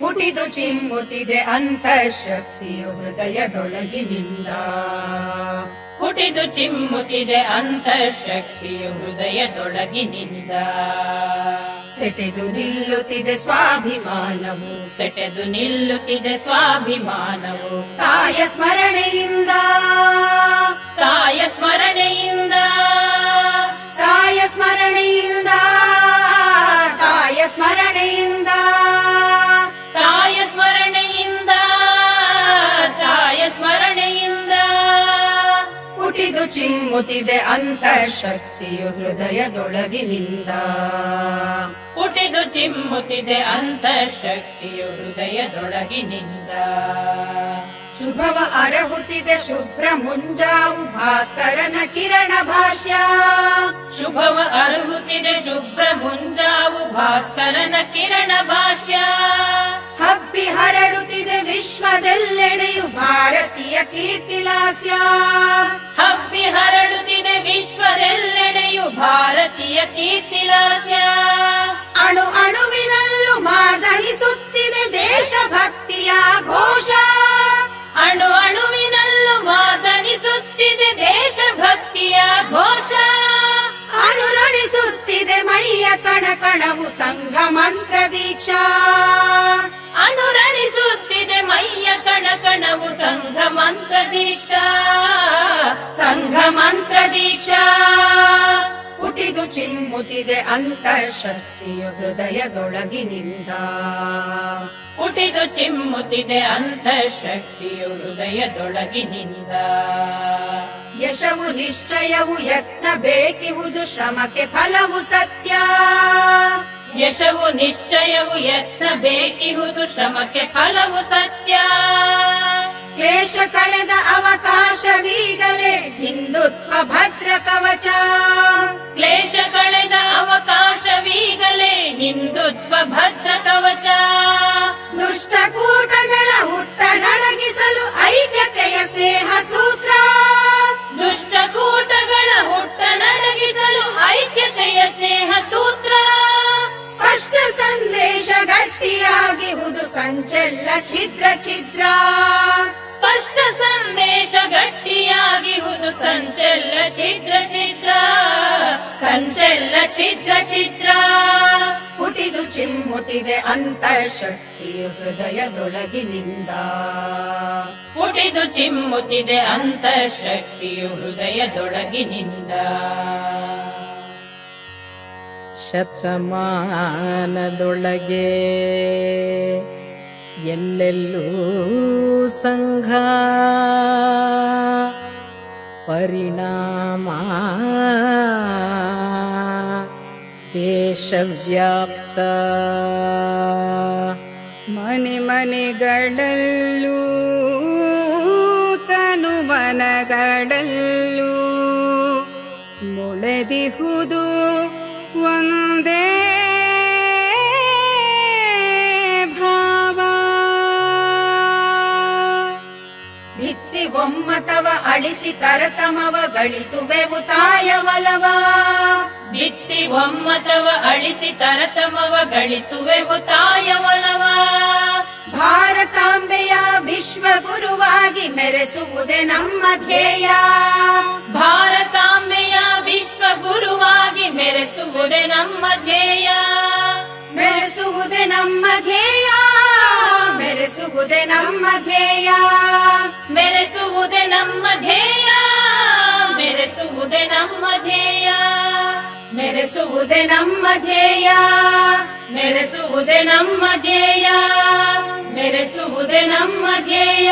ಹುಟಿದು ಚಿಮ್ಮುತ್ತಿದೆ ಅಂತಃಶಕ್ತಿಯು ಹೃದಯದೊಳಗಿನಿಲ್ಲ. ಹುಟಿದು ಚಿಮ್ಮುತ್ತಿದೆ ಅಂತಃಶಕ್ತಿಯು ಹೃದಯದೊಳಗಿನಿಂದ ಸೆಟೆದು ನಿಲ್ಲುತ್ತಿದೆ ಸ್ವಾಭಿಮಾನವು. ಸೆಟೆದು ನಿಲ್ಲುತ್ತಿದೆ ಸ್ವಾಭಿಮಾನವು. ತಾಯ ಸ್ಮರಣೆಯಿಂದ. ತಾಯ ಸ್ಮರಣೆಯಿಂದ. ಚಿಮ್ಮುತ್ತಿದೆ ಅಂತಃಶಕ್ತಿಯು ಹೃದಯದೊಳಗಿನಿಂದ. ಹುಟಿದು ಚಿಮ್ಮುತ್ತಿದೆ ಅಂತಃಶಕ್ತಿಯು ಹೃದಯದೊಳಗಿನಿಂದ. ಶುಭವ ಅರಹುತ್ತಿದೆ ಶುಭ್ರ ಮುಂಜಾವು ಭಾಸ್ಕರನ ಕಿರಣ ಭಾಷ್ಯ. ಶುಭವ ಅರಹುತ್ತಿದೆ ಶುಭ್ರ ಮುಂಜಾವು ಭಾಸ್ಕರನ ಕಿರಣ ಭಾಷ್ಯ. ಹಬ್ಬಿ ಹರಡುತ್ತಿದೆ ವಿಶ್ವದೆಲ್ಲೆಡೆಯು ಭಾರತೀಯ ಕೀರ್ತಿಲಾಸ್ಯ. ಹರಡುತ್ತಿದೆ ವಿಶ್ವದೆಲ್ಲೆಡೆಯು ಭಾರತೀಯ ಕೀರ್ತಿಲಾಸ್ಯ ಅಣು ಅಣುವಿನಲ್ಲೂ ಮಾರ್ದನಿಸುತ್ತಿದೆ ದೇಶಭಕ್ತಿಯ ಘೋಷ. ಅಣು ಅಣುವಿನಲ್ಲೂ ಮಾದರಿಸುತ್ತಿದೆ ದೇಶಭಕ್ತಿಯ ಘೋಷ. ಅನುರಣಿಸುತ್ತಿದೆ ಮೈಯ ಕಣ ಕಣವು ಸಂಘ ಮಂತ್ರ ದೀಕ್ಷಾ. ಅನುರಣಿಸುತ್ತಿದೆ ಮೈಯ ಕಣ ಕಣವು ಸಂಘ ಮಂತ್ರ ದೀಕ್ಷಾ. ಸಂಘ ಮಂತ್ರ ದೀಕ್ಷಾ ಹುಟಿದು ಚಿಮ್ಮುತ್ತಿದೆ ಅಂತಃಶಕ್ತಿಯು ಹೃದಯದೊಳಗಿನಿಂದ. ಹುಟಿದು ಚಿಮ್ಮುತ್ತಿದೆ ಅಂತಃಶಕ್ತಿಯು ಹೃದಯದೊಳಗಿನಿಂದ. ಯಶವು ನಿಶ್ಚಯವು ಯತ್ನ ಬೇಕಿಹುದು ಶ್ರಮಕ್ಕೆ ಫಲವು ಸತ್ಯ. ಯಶವು ನಿಶ್ಚಯವು ಯತ್ನ ಬೇಕಿಹುದು ಶ್ರಮಕ್ಕೆ ಫಲವು ಸತ್ಯ. ಕ್ಲೇಶ ಕಳೆದ ಅವಕಾಶವೀಗಲೇ ಹಿಂದುತ್ವ ಭದ್ರ ಕವಚ. ಕ್ಲೇಶ ಕಳೆದ ಅವಕಾಶವೀಗಲೇ ಹಿಂದುತ್ವ ಭದ್ರ ಕವಚ. ದುಷ್ಟಕೂಟಗಳ ಹುಟ್ಟ ನಡಗಿಸಲು ಐಕ್ಯತೆಯ ಸ್ನೇಹ ಸೂತ್ರ. ದುಷ್ಟಕೂಟಗಳ ಹುಟ್ಟ ನಡಗಿಸಲು ಐಕ್ಯತೆಯ ಸ್ನೇಹ ಸೂತ್ರ. ಸ್ಪಷ್ಟ ಸಂದೇಶ ಗಟ್ಟಿಯಾಗಿಹುದು ಸಂಚಲ್ಲ ಛಿದ್ರ ಛಿದ್ರ. ಸ್ಪಷ್ಟ ಸಂದೇಶ ಸಂಚೆಲ್ಲ ಛಿದ್ರ ಛಿದ್ರ. ಹುಟಿದು ಚಿಮ್ಮುತ್ತಿದೆ ಅಂತಃಶಕ್ತಿಯು ಹೃದಯದೊಳಗಿನಿಂದ. ಹುಟಿದು ಚಿಮ್ಮುತ್ತಿದೆ ಅಂತಃಶಕ್ತಿಯು ಹೃದಯದೊಳಗಿನಿಂದ. ಶತಮಾನದೊಳಗೆ ಎಲ್ಲೆಲ್ಲೂ ಸಂಘ. ಪರಿಣಾಮ ದೇಶವ್ಯಾಪ್ತ. ಮನೆ ಮನೆಗಳಲ್ಲೂ ತನು ಮನಗಳಲ್ಲೂ ಮುಳೆದಿಹುದು ಒಂದೇ ಭಾವ. ಭಿತ್ತಿ ಒಮ್ಮತವ ಅಳಿಸಿ ತರತಮವ ಗಳಿಸುವೆವು ತಾಯ ಒಲವ ಬಿತ್ತಿ ಒಮ್ಮತವ ಅಳಿಸಿ ತರತಮವ ಗಳಿಸುವೆವು ತಾಯ ಒಲವ ಭಾರತಾಂಬೆಯ ವಿಶ್ವ ಗುರುವಾಗಿ ಮೆರೆಸುವುದೇ ನಮ್ಮ ಧ್ಯೇಯ. ಭಾರತಾಂಬೆಯ ವಿಶ್ವ ಗುರುವಾಗಿ ಮೆರೆಸುವುದೇ ನಮ್ಮ ಧ್ಯೇಯ. ಮೆರೆಸುವುದೇ ನಮ್ಮ ಧ್ಯೇಯ. ಮೆರೆಸುವುದೇ ನಮ್ಮ ಧ್ಯೇಯ. ಮೆರೆಸುವುದೇ ಧ್ಯೇಯ. ಮೆರೆಸುವುದೇ ನಮ್ಮ ಧ್ಯೇಯ. ಮೆರೆಸುವುದೇ ನಮ್ಮ ಧ್ಯೇಯ.